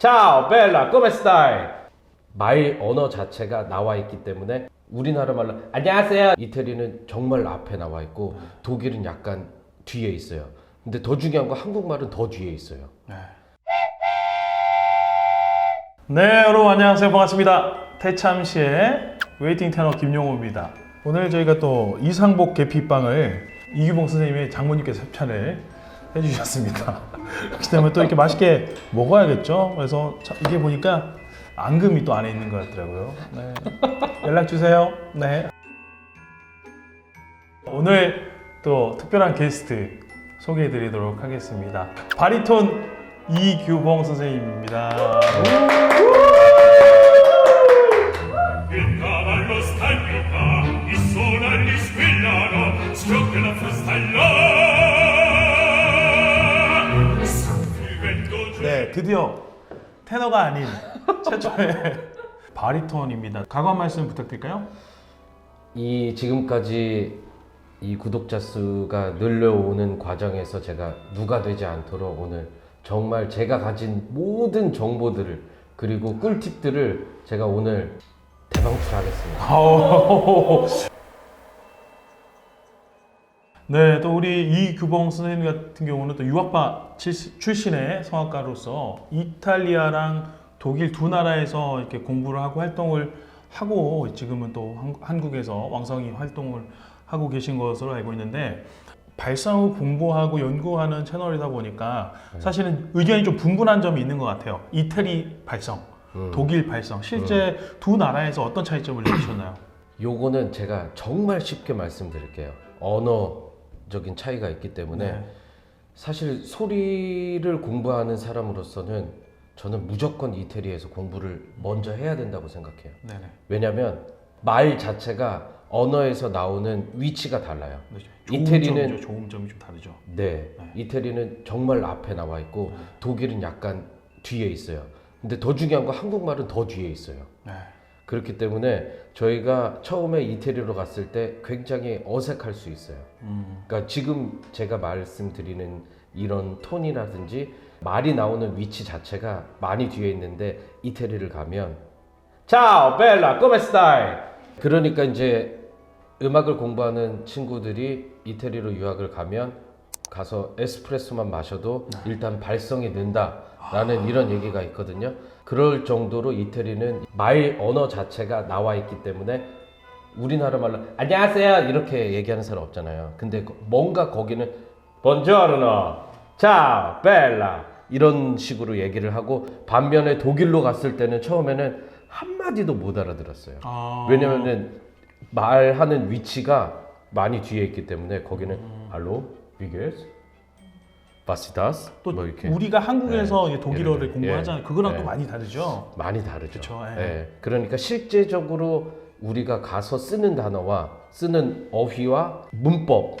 Ciao, bella, come stai? 말 언어 자체가 나와 있기 때문에 우리나라 말로 안녕하세요. 이태리는 정말 앞에 나와 있고 독일은 약간 뒤에 있어요. 근데 더 중요한 건 한국말은 더 뒤에 있어요. 네. 네, 여러분 안녕하세요. 반갑습니다. 태참시의 웨이팅 테너 김용호입니다. 오늘 저희가 또 이상복 계피빵을 이규봉 선생님의 장모님께서 협찬을 해주셨습니다. 그렇기 때문에 또 이렇게 맛있게 먹어야겠죠. 그래서 자, 이게 보니까 앙금이 또 안에 있는 것 같더라고요. 네. 연락 주세요. 네. 오늘 또 특별한 게스트 소개해드리도록 하겠습니다. 바리톤 이규봉 선생님입니다. 네, 드디어 테너가 아닌 최초의 바리톤입니다. 각오 한 말씀 부탁드릴까요? 이 지금까지 이 구독자 수가 늘려오는 과정에서 제가 누가 되지 않도록 오늘 정말 제가 가진 모든 정보들을 그리고 꿀팁들을 제가 오늘 대방출하겠습니다. 아오. 네, 또 우리 이규봉 선생님 같은 경우는 또 유학파 칠- 출신의 성악가로서 이탈리아랑 독일 두 나라에서 이렇게 공부를 하고 활동을 하고 지금은 또 한- 한국에서 왕성히 활동을 하고 계신 것으로 알고 있는데 발상을 공부하고 연구하는 채널이다 보니까 사실은 의견이 좀 분분한 점이 있는 것 같아요. 이태리 발성, 독일 발성, 실제 두 나라에서 어떤 차이점을 느끼셨나요? 요거는 제가 정말 쉽게 말씀드릴게요. 언어 적인 차이가 있기 때문에 네. 사실 소리를 공부하는 사람으로서는 저는 무조건 이태리에서 공부를 먼저 해야 된다고 생각해요. 네네. 왜냐하면 말 자체가 언어에서 나오는 위치가 달라요. 네, 이태리는- 점이죠. 좋은 점이 좀 다르죠. 네, 이태리는 정말 앞에 나와 있고 독일은 약간 뒤에 있어요. 근데 더 중요한 건 한국말은 더 뒤에 있어요. 네. 그렇기 때문에 저희가 처음에 이태리로 갔을 때 굉장히 어색할 수 있어요. 음. 그러니까 지금 제가 말씀드리는 이런 톤이라든지 말이 나오는 위치 자체가 많이 뒤에 있는데 이태리를 가면 bella, come stai? 그러니까 이제 음악을 공부하는 친구들이 이태리로 유학을 가면 가서 에스프레소만 마셔도 일단 발성이 는다라는 이런 얘기가 있거든요. 그럴 정도로 이태리는 말 언어 자체가 나와 있기 때문에 우리나라 말로 안녕하세요 이렇게 얘기하는 사람 없잖아요. 근데 거- 뭔가 거기는 Buongiorno, ciao, bella 이런 식으로 얘기를 하고 반면에 독일로 갔을 때는 처음에는 한 마디도 못 알아들었어요. 아. 왜냐면은 말하는 위치가 많이 뒤에 있기 때문에 거기는 알로, 비게스, 바시다스 또 뭐 이렇게 우리가 한국에서 네. 이제 독일어를 들어, 공부하잖아요. 예. 그거랑 예. 또 많이 다르죠. 많이 다르죠. 그쵸, 예. 예. 그러니까 실제적으로 우리가 가서 쓰는 단어와 쓰는 어휘와 문법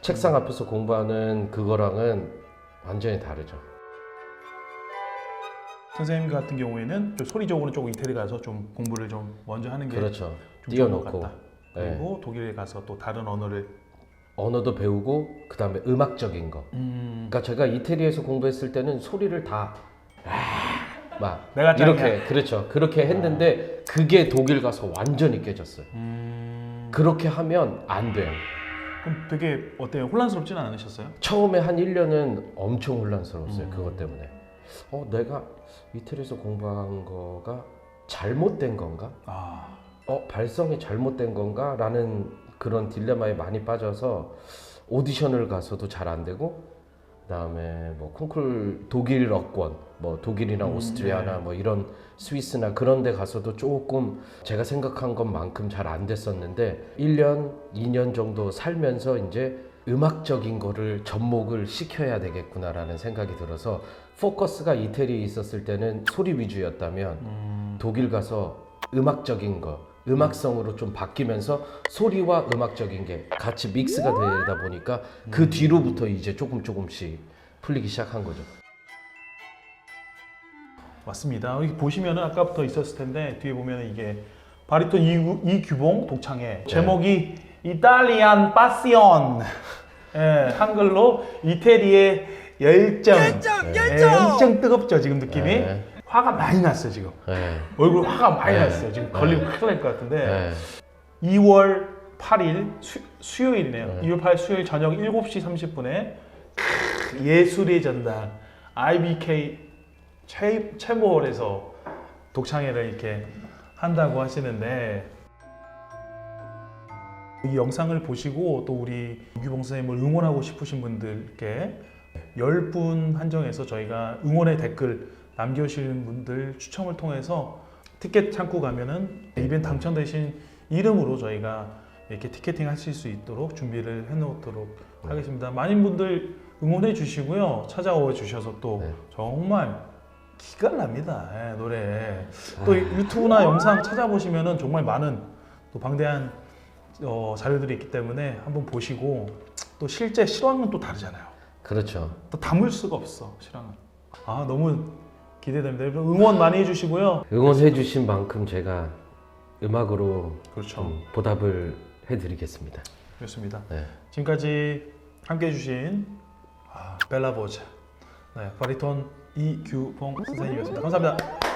책상 앞에서 공부하는 그거랑은 완전히 다르죠. 선생님 같은 경우에는 좀 소리적으로 조금 이태리 가서 좀 공부를 좀 먼저 하는 게 그렇죠. 좀 띄워놓고. 예. 그리고 독일에 가서 또 다른 언어를 언어도 배우고 그 다음에 음악적인 거. 음, 그러니까 제가 이태리에서 공부했을 때는 소리를 다 막 내가 짱이야. 이렇게 그렇죠. 그렇게 했는데 그게 독일 가서 완전히 깨졌어요. 음, 그렇게 하면 안 돼요. 그럼 되게 어때요? 혼란스럽지는 않으셨어요? 처음에 한 1년은 엄청 혼란스러웠어요. 음. 그것 때문에. 어, 내가 이태리에서 공부한 거가 잘못된 건가? 아, 어, 발성이 잘못된 건가? 라는 그런 딜레마에 많이 빠져서 오디션을 가서도 잘 안 되고 그다음에 뭐 콩쿨 독일 어권 뭐 독일이나 음, 오스트리아나 뭐 이런 스위스나 그런 데 가서도 조금 제가 생각한 것만큼 잘 안 됐었는데 1년, 2년 정도 살면서 이제 음악적인 거를 접목을 시켜야 되겠구나라는 생각이 들어서 포커스가 이태리에 있었을 때는 소리 위주였다면 음, 독일 가서 음악적인 거, 음악성으로 좀 바뀌면서 소리와 음악적인 게 같이 믹스가 되다 보니까 그 뒤로부터 이제 조금 조금씩 풀리기 시작한 거죠. 맞습니다. 여기 보시면은 아까부터 있었을 텐데 뒤에 보면은 이게 바리톤 이규, 이규봉 독창의 제목이 이탈리안 파시온 예, 한글로 이태리의 열정, 예, 엄청 뜨겁죠 지금 느낌이. 네. 화가 많이 났어요 지금. 네. 얼굴 화가 많이 네. 났어요 지금 걸리면 큰일 날 것 같은데. 네. 2월 8일 수, 수요일이네요. 네. 2월 8일 수요일 저녁 7시 30분에 예술의 전당 IBK 최, 최고월에서 독창회를 이렇게 한다고 하시는데 이 영상을 보시고 또 우리 유규봉 선생님을 응원하고 싶으신 분들께 10분 한정해서 저희가 응원의 댓글 남겨주시는 분들 추첨을 통해서 티켓 창구 가면은 이벤트 당첨되신 이름으로 저희가 이렇게 티켓팅 하실 수 있도록 준비를 해놓도록 하겠습니다. 많은 분들 응원해 주시고요. 찾아와 주셔서 또 네. 정말 기가 납니다. 예, 노래. 또 유튜브나 영상 찾아보시면은 정말 많은 또 방대한 어, 자료들이 있기 때문에 한번 보시고 또 실제 실황은 또 다르잖아요. 그렇죠. 또 담을 수가 없어 실황은. 아 너무 기대됩니다. 여러분 응원 많이 해주시고요. 응원해 주신 만큼 제가 음악으로 그렇죠. 좀 보답을 해드리겠습니다. 그렇습니다. 네. 지금까지 함께 해주신 아, 벨라보자 네, 바리톤 이규봉 선생님이었습니다. 감사합니다.